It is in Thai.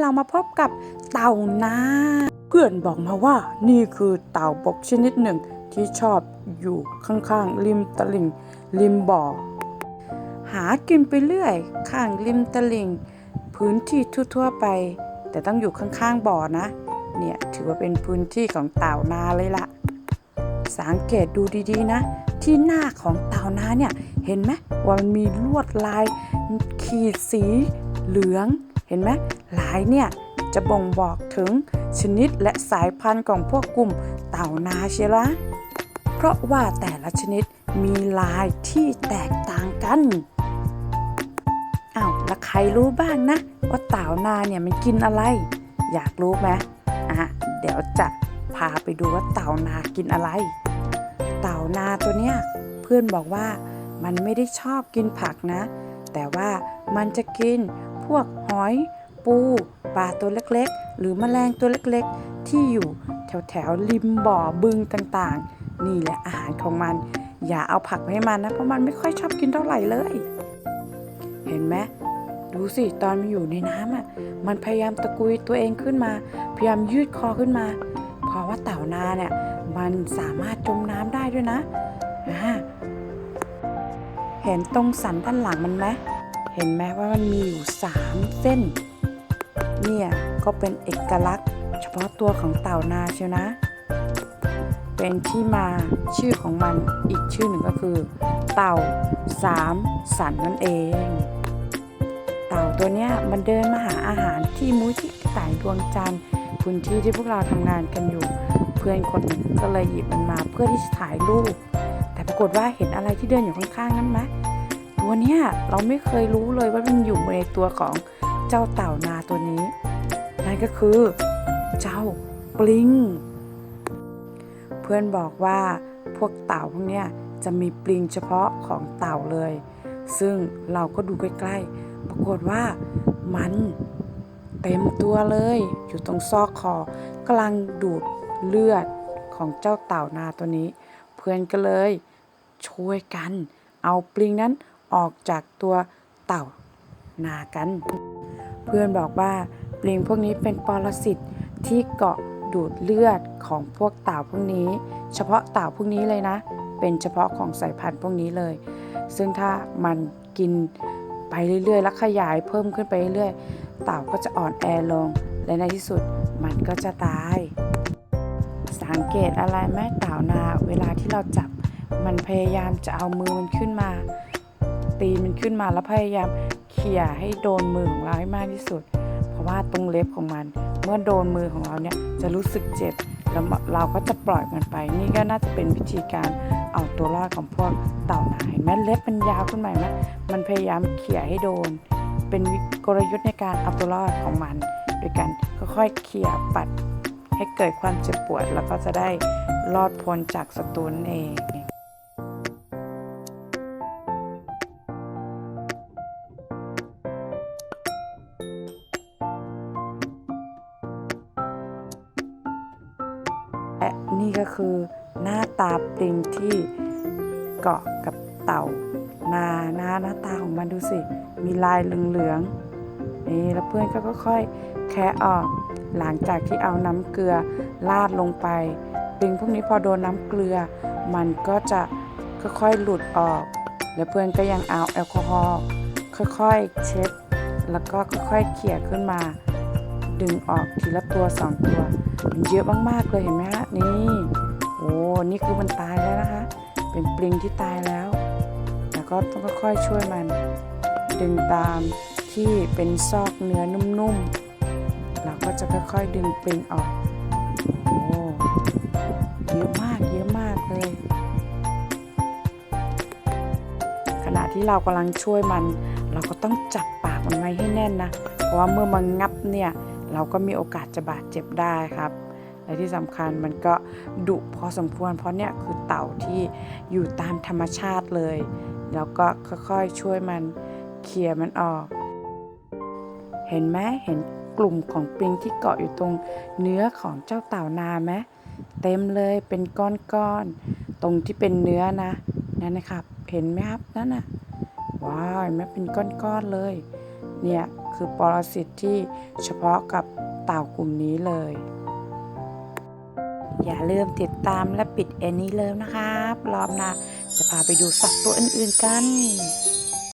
เรามาพบกับเต่านาเพื่อนบอกมาว่านี่คือเต่าบกชนิดหนึ่งที่ชอบอยู่ข้างๆริมตลิ่งริมบ่อ หากินไปเรื่อย ข้างริมตลิ่งพื้นที่ทั่วๆไป แต่ต้องอยู่ข้างๆบ่อนะ เนี่ยถือว่าเป็นพื้นที่ของเต่านาเลยล่ะสังเกตดูดีๆนะ ที่หน้าของเต่านาเนี่ยเห็นไหมว่ามันมีลวดลายขีดสีเหลือง เห็นไหมลายเนี่ยจะบ่งบอกถึงชนิดและสายพันธุ์ของพวกกลุ่มเต่านาเชียละเพราะว่าแต่ละชนิดมีลายที่แตกต่างกันอ้าวแล้วใครรู้บ้างนะ ว่าเต่านาเนี่ยมันกินอะไร อยากรู้ไหมอะเดี๋ยวจะพาไปดูว่าเต่านากินอะไร เต่านาตัวเนี้ยเพื่อนบอกว่ามันไม่ได้ชอบกินผักนะ แต่ว่ามันจะกิน วกหอย ปูปลาตัวเล็กๆ หรือแมลงตัวเล็กๆ ที่อยู่แถวๆริมบ่อบึงต่างๆ นี่แหละอาหารของมัน อย่าเอาผักให้มันนะเพราะมันไม่ค่อยชอบกินเท่าไหร่เลย เห็นไหมดูสิตอนมันอยู่ในน้ำอะมันพยายามตะกุยตัวเองขึ้นมา พยายามยืดคอขึ้นมา เพราะว่าเต่านาเนี่ยมันสามารถจมน้ำได้ด้วยนะ เห็นตรงสันด้านหลังมันไหม เห็นไหมว่ามันมีอยู่สามเส้น เนี่ยก็เป็นเอกลักษณ์ เฉพาะตัวของเต่านาเชียวนะ เป็นที่มาชื่อของมันอีกชื่อหนึ่งก็คือ เต่าสามสันนั่นเอง เต่าตัวเนี้ยมันเดินมาหาอาหารที่มุ้ยที่ต่ายดวงจันทร์พื้นที่ที่พวกเราทำงานกันอยู่ เพื่อนคนหนึ่งก็เลยหยิบมันมาเพื่อที่จะถ่ายรูปแต่ปรากฏว่าเห็นอะไรที่เดินอยู่ข้างๆนั้นไหม ตัวเนี้ยเราไม่เคยรู้เลยว่ามันอยู่ในตัวของเจ้าเต่านาตัวนี้นั่นก็คือเจ้าปลิง เพื่อนบอกว่าพวกเต่าพวกเนี้ยจะมีปลิงเฉพาะของเต่าเลย ซึ่งเราก็ดูใกล้ๆ ปรากฏว่ามันเต็มตัวเลย อยู่ตรงซอกคอกำลังดูดเลือดของเจ้าเต่านาตัวนี้ เพื่อนก็เลยช่วยกัน เอาปลิงนั้น ออกจากตัวเต่านากัน เพื่อนบอกว่าปลิงพวกนี้เป็นปรสิตที่เกาะดูดเลือดของพวกเต่าพวกนี้ เฉพาะเต่าพวกนี้เลยนะ เป็นเฉพาะของสายพันธุ์พวกนี้เลย ซึ่งถ้ามันกินไปเรื่อยๆ แล้วขยายเพิ่มขึ้นไปเรื่อยๆ เต่าก็จะอ่อนแอลง และในที่สุดมันก็จะตาย สังเกตอะไรไหมเต่านาเวลาที่เราจับ มันพยายามจะเอามือมันขึ้นมา ตีมันขึ้นมาแล้วพยายามเขี่ยให้โดนมือของเราให้มากที่สุด เพราะว่าตรงเล็บของมัน เมื่อโดนมือของเราเนี่ยจะรู้สึกเจ็บแล้วเราก็จะปล่อยมันไป นี่ก็น่าจะเป็นวิธีการเอาตัวรอดของพวกเต่าหนาเห็นไหมเล็บมันยาวขึ้นมาเห็นไหมมันพยายามเขี่ยให้โดน เป็นกลยุทธ์ในการเอาตัวรอดของมัน โดยการค่อยๆเขี่ยปัดให้เกิดความเจ็บปวด แล้วก็จะได้รอดพ้นจากศัตรูนั่นเอง และนี่ก็คือหน้าตาปลิงที่เกาะกับเต่านาหน้าหน้าตาของมันดูสิ มีลายเหลืองๆนี่แล้วเพื่อนก็ค่อยๆแคะออกหลังจากที่เอาน้ำเกลือลาดลงไปปลิงพวกนี้พอโดนน้ำเกลือ มันก็จะค่อยๆหลุดออก แล้วเพื่อนก็ยังเอาแอลกอฮอล์ค่อยๆเช็ด แล้วก็ค่อยๆเขี่ยขึ้นมา ดึงออกทีละตัวสองตัวมันเยอะมากๆเลยเห็นไหมฮะนี่โอ้นี่คือมันตายแล้วนะคะ เป็นปลิงที่ตายแล้วแล้วก็ต้องค่อยๆช่วยมัน ดึงตามที่เป็นซอกเนื้อนุ่มๆเราก็จะค่อยๆดึงปลิงออกโอ้เยอะมากเยอะมากเลยขณะที่เรากำลังช่วยมัน เราก็ต้องจับปากมันไว้ให้แน่นนะ เพราะว่าเมื่อมันงับเนี่ย เราก็มีโอกาสจะบาดเจ็บได้ครับและที่สำคัญมันก็ดุพอสมควร เพราะเนี่ยคือเต่าที่อยู่ตามธรรมชาติเลย แล้วก็ค่อยๆช่วยมันเคลียร์มันออก เห็นไหมเห็นกลุ่มของปิงที่เกาะอยู่ตรงเนื้อของเจ้าเต่านาไหมเต็มเลยเป็นก้อนๆตรงที่เป็นเนื้อนะนั่นนะครับ เห็นไหมครับนั่นน่ะว้าวเห็นไหมเป็นก้อนๆเลย เนี่ยคือปรสิตที่เฉพาะกับเต่ากลุ่มนี้เลย อย่าลืมติดตามและปิดเอนี้เลิฟนะครับรอบหน้าจะพาไปดูสัตว์ตัวอื่นๆกัน